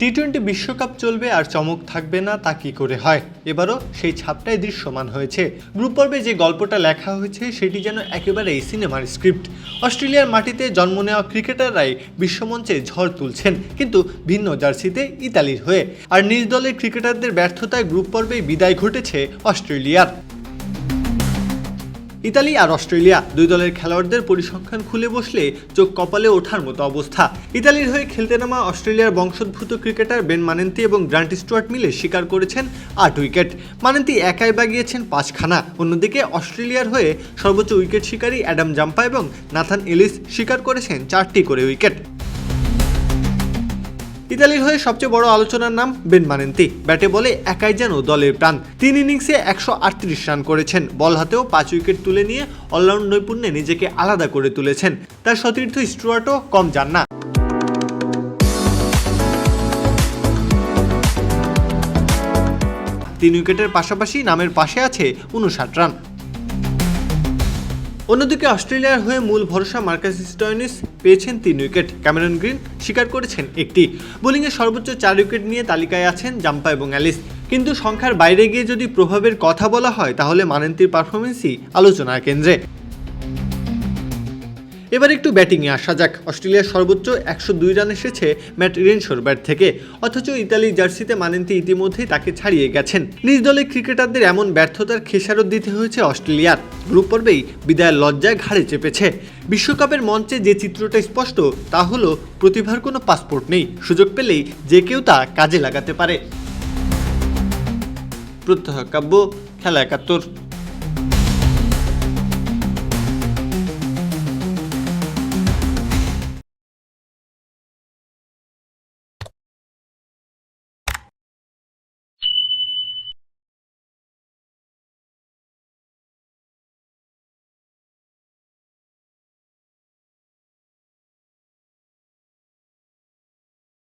T twenty বিশ্বকাপ চলবে আর চমক থাকবে না, তা কি করে হয়? এবারও সেই ছাপটাই দৃশ্যমান হয়েছে। গ্রুপ পর্বে যে গল্পটা লেখা হয়েছে, সেটি যেন একেবারেই সিনেমার স্ক্রিপ্ট। অস্ট্রেলিয়ার মাটিতে জন্ম নেওয়া ক্রিকেটাররাই বিশ্বমঞ্চে ঝড় তুলছেন, কিন্তু ভিন্ন জার্সিতে ইতালির হয়ে। আর নিজ দলের ক্রিকেটারদের ব্যর্থতায় গ্রুপ পর্বেই বিদায় ঘটেছে অস্ট্রেলিয়ার। ইতালি আর অস্ট্রেলিয়া দুই দলের খেলোয়াড়দের পরিসংখ্যান খুলে বসলে চোখ কপালে ওঠার মতো অবস্থা। ইতালির হয়ে খেলতে নামা অস্ট্রেলিয়ার বংশোদ্ভূত ক্রিকেটার বেন মানেন্তি এবং গ্রান্ট স্টুয়ার্ট মিলে শিকার করেছেন আট উইকেট। মানেন্তি একাই বাগিয়েছেন পাঁচখানা। অন্যদিকে অস্ট্রেলিয়ার হয়ে সর্বোচ্চ উইকেট শিকারী অ্যাডাম জাম্পা এবং নাথান এলিস শিকার করেছেন চারটি করে উইকেট। ইতালির হয়ে সবচেয়ে বড় আলোচনার নাম বেন মানেন্তি। ব্যাটে বলে একাই যেন দলের প্রাণ। তিন ইনিংসে একশো আটত্রিশ রান করেছেন। বল হাতেও পাঁচ উইকেট তুলে নিয়ে অলরাউন্ড নৈপুণ্যে নিজেকে আলাদা করে তুলেছেন। তার সতীর্থ স্টুয়ার্টও কম যান না। তিন উইকেটের পাশাপাশি নামের পাশে আছে উনষাট রান। অন্যদিকে অস্ট্রেলিয়ার হয়ে মূল ভরসা মার্কাস স্টয়নিস পেয়েছেন তিন উইকেট। ক্যামেরন গ্রিন স্বীকার করেছেন একটি। বোলিংয়ে সর্বোচ্চ চার উইকেট নিয়ে তালিকায় আছেন জাম্পা এবং অ্যালিস। কিন্তু সংখ্যার বাইরে গিয়ে যদি প্রভাবের কথা বলা হয়, তাহলে মানেন্তির পারফরমেন্সই আলোচনার কেন্দ্রে। এবার একটু ব্যাটিংয়ে আসা যাক। অস্ট্রেলিয়ার সর্বোচ্চ একশো দুই রান এসেছে ম্যাট রেনশোর ব্যাট থেকে। অথচ ইতালি জার্সিতে মানেন্তি ইতিমধ্যেই তাকে ছাড়িয়ে গেছেন। নিজ দলের ক্রিকেটারদের এমন ব্যর্থতার খেসারত দিতে হয়েছে অস্ট্রেলিয়ার। গ্রুপ পর্বেই বিদায়ের লজ্জায় ঘাড়ে চেপেছে। বিশ্বকাপের মঞ্চে যে চিত্রটা স্পষ্ট, তা হলো প্রতিভার কোনো পাসপোর্ট নেই। সুযোগ পেলেই যে কেউ তা কাজে লাগাতে পারে। প্রত্যহ কাব্য, খেলা একাত্তর।